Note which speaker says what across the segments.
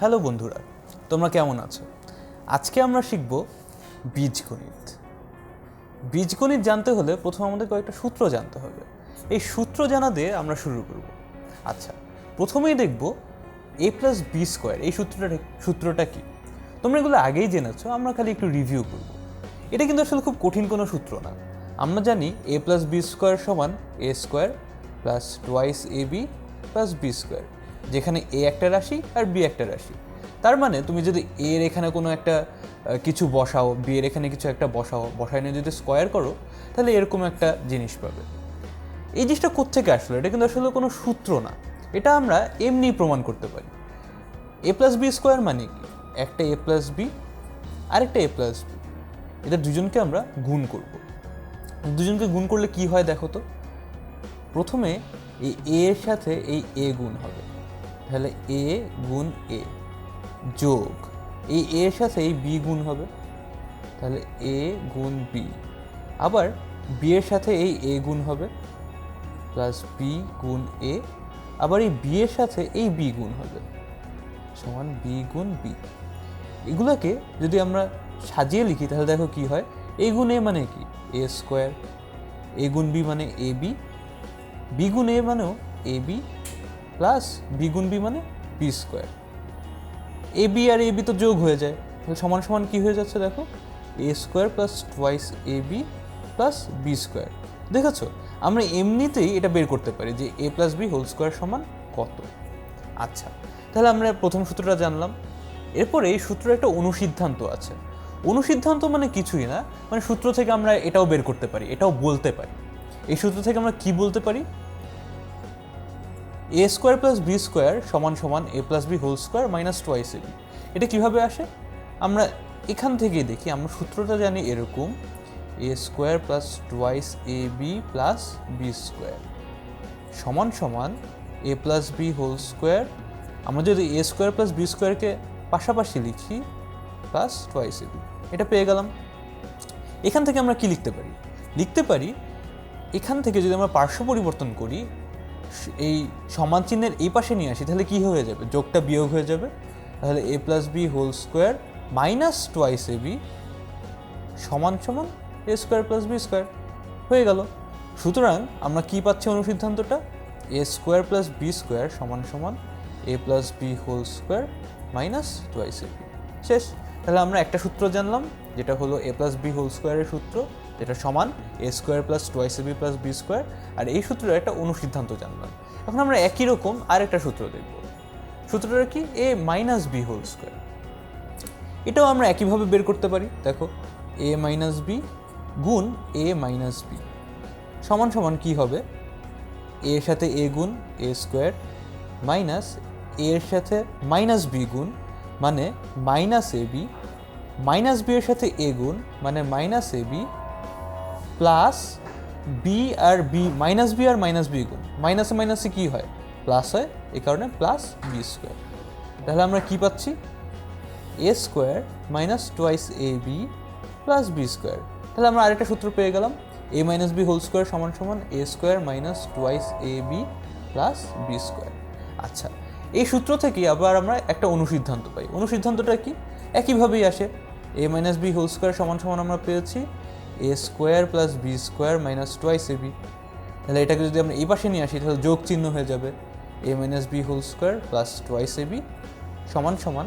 Speaker 1: Hello বন্ধুরা, তোমরা কেমন আছো? আজকে আমরা শিখব বীজগণিত। বীজগণিত জানতে হলে প্রথম আমাদের কয়েকটা সূত্র জানতে হবে। এই সূত্র জানা দিয়ে আমরা শুরু করব। আচ্ছা প্রথমেই দেখব এ প্লাস বি স্কোয়ার এই সূত্রটা সূত্রটা কি? তোমরা এগুলো আগেই জেনেছো, আমরা খালি একটু রিভিউ করব। এটা কিন্তু আসলে খুব কঠিন কোনো সূত্র না। আমরা জানি এ প্লাস বি স্কোয়ার সমান A square plus twice A B plus B square যেখানে এ একটা রাশি আর বি একটা রাশি। তার মানে তুমি যদি এ এর এখানে কোনো একটা কিছু বসাও বি এর এখানে কিছু একটা বসাও, বসায় নিয়ে যদি স্কোয়ার করো, তাহলে এরকম একটা জিনিস পাবে। এই জিনিসটা কোত্থেকে আসলো? এটা কিন্তু আসলে কোনো সূত্র না। এটা আমরা এমনি প্রমাণ করতে পারি। এ প্লাস বি স্কোয়ার মানে কি? একটা এ প্লাস বি আরেকটা এ প্লাস বি এদের দুজনকে আমরা গুণ করব। দুজনকে গুণ করলে কি হয় দেখো তো? প্রথমে এই এ এর সাথে এই এ গুণ হবে। তাহলে এ গুণ এ যোগ। এই এর সাথে এই বি গুণ হবে। তাহলে এ গুণ বি। আবার বি এর সাথে এই এ গুণ হবে। প্লাস বি গুণ এ। আবার এই বি এর সাথে এই বি গুণ হবে। সমান বি গুণ বি। এগুলোকে যদি আমরা সাজিয়ে লিখি, তাহলে দেখো কি হয়? এ গুণ এ মানে কি? এ স্কোয়ার এ গুণ বি মানে এ বি। বি গুণ এ মানেও এ বি। প্লাস বি গুণ বি মানে বি স্কোয়ার। এ, বি আর এ, বি তো যোগ হয়ে যায়। তাহলে সমান সমান কি হয়ে যাচ্ছে দেখো? A square plus twice A, B plus B square. দেখেছ? আমরা এমনিতেই এটা বের করতে পারি যে A plus B whole square সমান কত? আচ্ছা তাহলে আমরা প্রথম সূত্রটা জানলাম। এরপরে এই সূত্রের একটা অনুসিদ্ধান্ত আছে। অনুসিদ্ধান্ত মানে কিছুই না। মানে সূত্র থেকে আমরা এটাও বের করতে পারি, এটাও বলতে পারি। এই সূত্র থেকে আমরা কি বলতে পারি? A square plus B square সমান সমান A plus B whole square minus twice A. B এটা কীভাবে আসে? আমরা এখান থেকেই দেখি, আমরা সূত্রটা জানি এরকম A square plus twice A B plus B square সমান সমান A plus B whole square আমরা যদি এ স্কোয়ার প্লাস বি স্কোয়ারকে পাশাপাশি লিখি প্লাস টোয়াইস এ বি এটা পেয়ে গেলাম। এখান থেকে আমরা কি লিখতে পারি? লিখতে পারি, এখান থেকে যদি আমরা পার্শ্ব পরিবর্তন করি এই সমান চিহ্নের এই পাশে নিয়ে আসি, তাহলে কি হয়ে যাবে? যোগটা বিয়োগ হয়ে যাবে। তাহলে A plus B whole square minus twice A B সমান সমান A square plus B square হয়ে গেল। সুতরাং আমরা কি পাচ্ছি অনুসিদ্ধান্তটা? A square plus B square সমান সমান A plus B whole square minus twice A B শেষ। তাহলে আমরা একটা সূত্র জানলাম, যেটা হলো এ প্লাস বি হোল স্কোয়ারের সূত্র। যেটা সমান A square plus twice B plus B square আর এই সূত্রের একটা অনুসিদ্ধান্ত জানলাম। এখন আমরা একই রকম আরেকটা সূত্র দেখব। সূত্রটা কি? A minus B whole square এটাও আমরা একইভাবে বের করতে পারি। দেখো এ মাইনাস বি গুণ এ মাইনাস বি সমান সমান কি হবে? এর সাথে এ গুণ এ স্কোয়ার মাইনাস এর সাথে মাইনাস বি গুণ মানে minus A B minus B এর সাথে এ গুণ মানে minus A B plus B R B minus B আর মাইনাস বি গুণ। মাইনাসে মাইনাসে কী হয়? প্লাস হয়, এই কারণে প্লাস বি স্কোয়ার তাহলে আমরা কি পাচ্ছি? A square minus twice A B plus B square তাহলে আমরা আরেকটা সূত্র পেয়ে গেলাম। A minus B whole square সমান সমান A square minus twice A B plus B square আচ্ছা এই সূত্র থেকে আবার আমরা একটা অনুসিদ্ধান্ত পাই। অনুসিদ্ধান্তটা কি? একইভাবেই আসে। A minus B whole square সমান সমান আমরা পেয়েছি। A square plus B square minus twice A B তাহলে এটাকে যদি আমরা এই পাশে নিয়ে আসি, তাহলে যোগ চিহ্ন হয়ে যাবে। A minus B whole square plus twice A B সমান সমান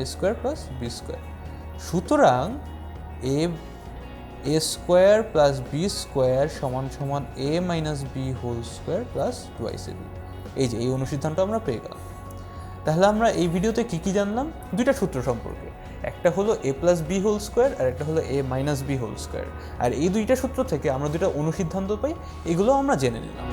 Speaker 1: A square plus B square সুতরাং A A square plus B square সমান সমান A minus B whole square plus twice A B এই যে, এই অনুসিদ্ধান্ত আমরা পেয়ে গেলাম। তাহলে আমরা এই ভিডিওতে কী কী জানলাম? দুইটা সূত্র সম্পর্কে। একটা হলো A plus B whole square আর একটা হলো A minus B whole square আর এই দুইটা সূত্র থেকে আমরা দুইটা অনুসিদ্ধান্ত পাই, এগুলো আমরা জেনে নিলাম।